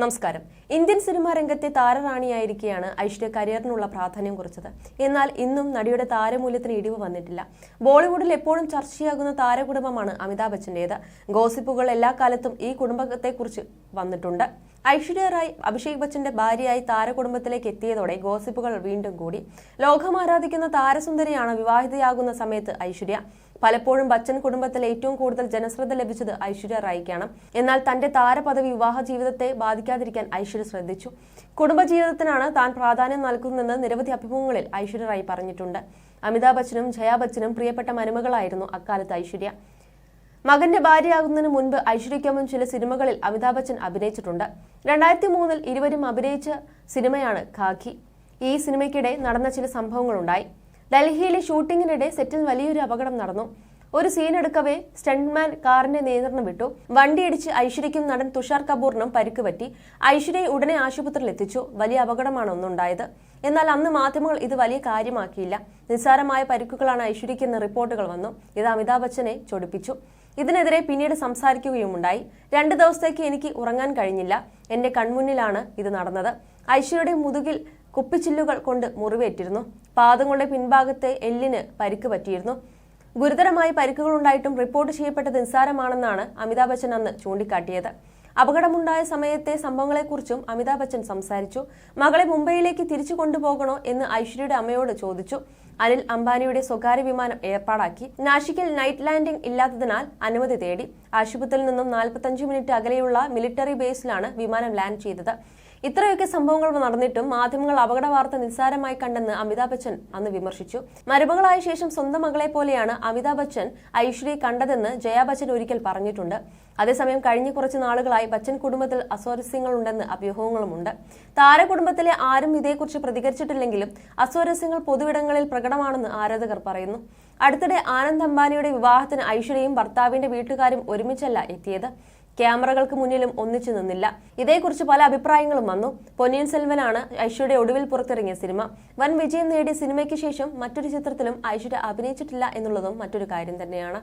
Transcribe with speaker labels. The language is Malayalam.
Speaker 1: നമസ്കാരം. ഇന്ത്യൻ സിനിമാ രംഗത്തെ താരറാണിയായിരിക്കെയാണ് ഐശ്വര്യ കരിയറിനുള്ള പ്രാധാന്യം കുറിച്ചത്. എന്നാൽ ഇന്നും നടിയുടെ താരമൂല്യത്തിന് ഇടിവ് വന്നിട്ടില്ല. ബോളിവുഡിൽ എപ്പോഴും ചർച്ചയാകുന്ന താരകുടുംബമാണ് അമിതാഭ് ബച്ചന്റേത്. ഗോസിപ്പുകൾ എല്ലാ കാലത്തും ഈ കുടുംബത്തെക്കുറിച്ച് വന്നിട്ടുണ്ട്. ഐശ്വര്യ റായ് അഭിഷേക് ബച്ചന്റെ ഭാര്യയായി താരകുടുംബത്തിലേക്ക് എത്തിയതോടെ ഗോസിപ്പുകൾ വീണ്ടും കൂടി. ലോകം ആരാധിക്കുന്ന താരസുന്ദരിയാണ് വിവാഹിതയാകുന്ന സമയത്ത് ഐശ്വര്യ. പലപ്പോഴും ബച്ചൻ കുടുംബത്തിൽ ഏറ്റവും കൂടുതൽ ജനശ്രദ്ധ ലഭിച്ചത് ഐശ്വര്യ റായിക്കാണ്. എന്നാൽ തന്റെ താരപദവി വിവാഹ ജീവിതത്തെ ബാധിക്കാതിരിക്കാൻ ഐശ്വര്യ ശ്രദ്ധിച്ചു. കുടുംബജീവിതത്തിനാണ് താൻ പ്രാധാന്യം നൽകുന്നതെന്ന് നിരവധി അഭിമുഖങ്ങളിൽ ഐശ്വര്യ റായി പറഞ്ഞിട്ടുണ്ട്. അമിതാഭ് ബച്ചനും ജയാ ബച്ചനും പ്രിയപ്പെട്ട മരുമകളായിരുന്നു അക്കാലത്ത് ഐശ്വര്യ. മകന്റെ ഭാര്യയാകുന്നതിന് മുൻപ് ഐശ്വര്യക്കൊപ്പം ചില സിനിമകളിൽ അമിതാഭ് ബച്ചൻ അഭിനയിച്ചിട്ടുണ്ട്. രണ്ടായിരത്തി മൂന്നിൽ ഇരുവരും അഭിനയിച്ച സിനിമയാണ് ഖാഖി. ഈ സിനിമയ്ക്കിടെ നടന്ന ചില സംഭവങ്ങളുണ്ടായി. ഡൽഹിയിലെ ഷൂട്ടിങ്ങിനിടെ സെറ്റിൽ വലിയൊരു അപകടം നടന്നു. ഒരു സീൻ എടുക്കവേ സ്റ്റണ്ട്മാൻ കാറിന്റെ നിയന്ത്രണം വിട്ടു. വണ്ടിയിടിച്ച് ഐശ്വര്യയ്ക്കും നടൻ തുഷാർ കപൂറിനും പരിക്ക് പറ്റി ഐശ്വര്യയെ ഉടനെ ആശുപത്രിയിൽ എത്തിച്ചു. വലിയ അപകടമാണ് ഒന്നുണ്ടായത് എന്നാൽ അന്ന് മാധ്യമങ്ങൾ ഇത് വലിയ കാര്യമാക്കിയില്ല. നിസ്സാരമായ പരിക്കുകളാണ് ഐശ്വര്യയ്ക്കെന്ന് റിപ്പോർട്ടുകൾ വന്നു. ഇത് അമിതാഭ് ബച്ചനെ ചൊടിപ്പിച്ചു. ഇതിനെതിരെ പിന്നീട് സംസാരിക്കുകയുമുണ്ടായി. രണ്ട് ദിവസത്തേക്ക് എനിക്ക് ഉറങ്ങാൻ കഴിഞ്ഞില്ല. എന്റെ കൺമുന്നിലാണ് ഇത് നടന്നത്. ഐശ്വര്യയുടെ മുതുകിൽ കുപ്പിച്ചില്ലുകൾ കൊണ്ട് മുറിവേറ്റിരുന്നു. പാദങ്ങളുടെ പിൻഭാഗത്തെ എല്ലിന് പരിക്ക് പറ്റിയിരുന്നു. ഗുരുതരമായ പരിക്കുകൾ ഉണ്ടായിട്ടും റിപ്പോർട്ട് ചെയ്യപ്പെട്ടത് നിസ്സാരമാണെന്നാണ് അമിതാഭ് ബച്ചൻ അന്ന് ചൂണ്ടിക്കാട്ടിയത്. അപകടമുണ്ടായ സമയത്തെ സംഭവങ്ങളെക്കുറിച്ചും അമിതാഭ് ബച്ചൻ സംസാരിച്ചു. മകളെ മുംബൈയിലേക്ക് തിരിച്ചു കൊണ്ടുപോകണോ എന്ന് ഐശ്വര്യയുടെ അമ്മയോട് ചോദിച്ചു. അനിൽ അംബാനിയുടെ സ്വകാര്യ വിമാനം ഏർപ്പാടാക്കി. നാഷിക്കിൽ നൈറ്റ് ലാൻഡിംഗ് ഇല്ലാത്തതിനാൽ അനുമതി തേടി. ആശുപത്രിയിൽ നിന്നും നാൽപ്പത്തഞ്ച് മിനിറ്റ് അകലെയുള്ള മിലിറ്ററി ബേസിലാണ് വിമാനം ലാൻഡ് ചെയ്തത്. ഇത്രയൊക്കെ സംഭവങ്ങൾ നടന്നിട്ടും മാധ്യമങ്ങൾ അപകട വാർത്ത നിസ്സാരമായി കണ്ടെന്ന് അമിതാഭ് ബച്ചൻ അന്ന് വിമർശിച്ചു. മരുമകളായ ശേഷം സ്വന്തം മകളെ പോലെയാണ് അമിതാഭ് ബച്ചൻ ഐശ്വര്യയെ കണ്ടതെന്ന് ജയാ ബച്ചൻ ഒരിക്കൽ പറഞ്ഞിട്ടുണ്ട്. അതേസമയം കഴിഞ്ഞ കുറച്ച് നാളുകളായി ബച്ചൻ കുടുംബത്തിൽ അസ്വാരസ്യങ്ങളുണ്ടെന്ന് അഭ്യൂഹങ്ങളുമുണ്ട്. താരകുടുംബത്തിലെ ആരും ഇതേക്കുറിച്ച് പ്രതികരിച്ചിട്ടില്ലെങ്കിലും അസ്വാരസ്യങ്ങൾ പൊതുവിടങ്ങളിൽ പ്രകടമാണെന്ന് ആരാധകർ പറയുന്നു. അടുത്തിടെ ആനന്ദ് അംബാനിയുടെ വിവാഹത്തിന് ഐശ്വര്യയും ഭർത്താവിന്റെ വീട്ടുകാരും ഒരുമിച്ചല്ല എത്തിയത്. ക്യാമറകൾക്ക് മുന്നിലും ഒന്നിച്ചു നിന്നില്ല. ഇതേക്കുറിച്ച് പല അഭിപ്രായങ്ങളും വന്നു. പൊന്നിയൻ സെൽവനാണ് ഐശ്വര്യ ഒടുവിൽ പുറത്തിറങ്ങിയ സിനിമ. വൻ വിജയം നേടിയ സിനിമയ്ക്ക് ശേഷം മറ്റൊരു ചിത്രത്തിലും ഐശ്വര്യ അഭിനയിച്ചിട്ടില്ല എന്നുള്ളതും മറ്റൊരു കാര്യം തന്നെയാണ്.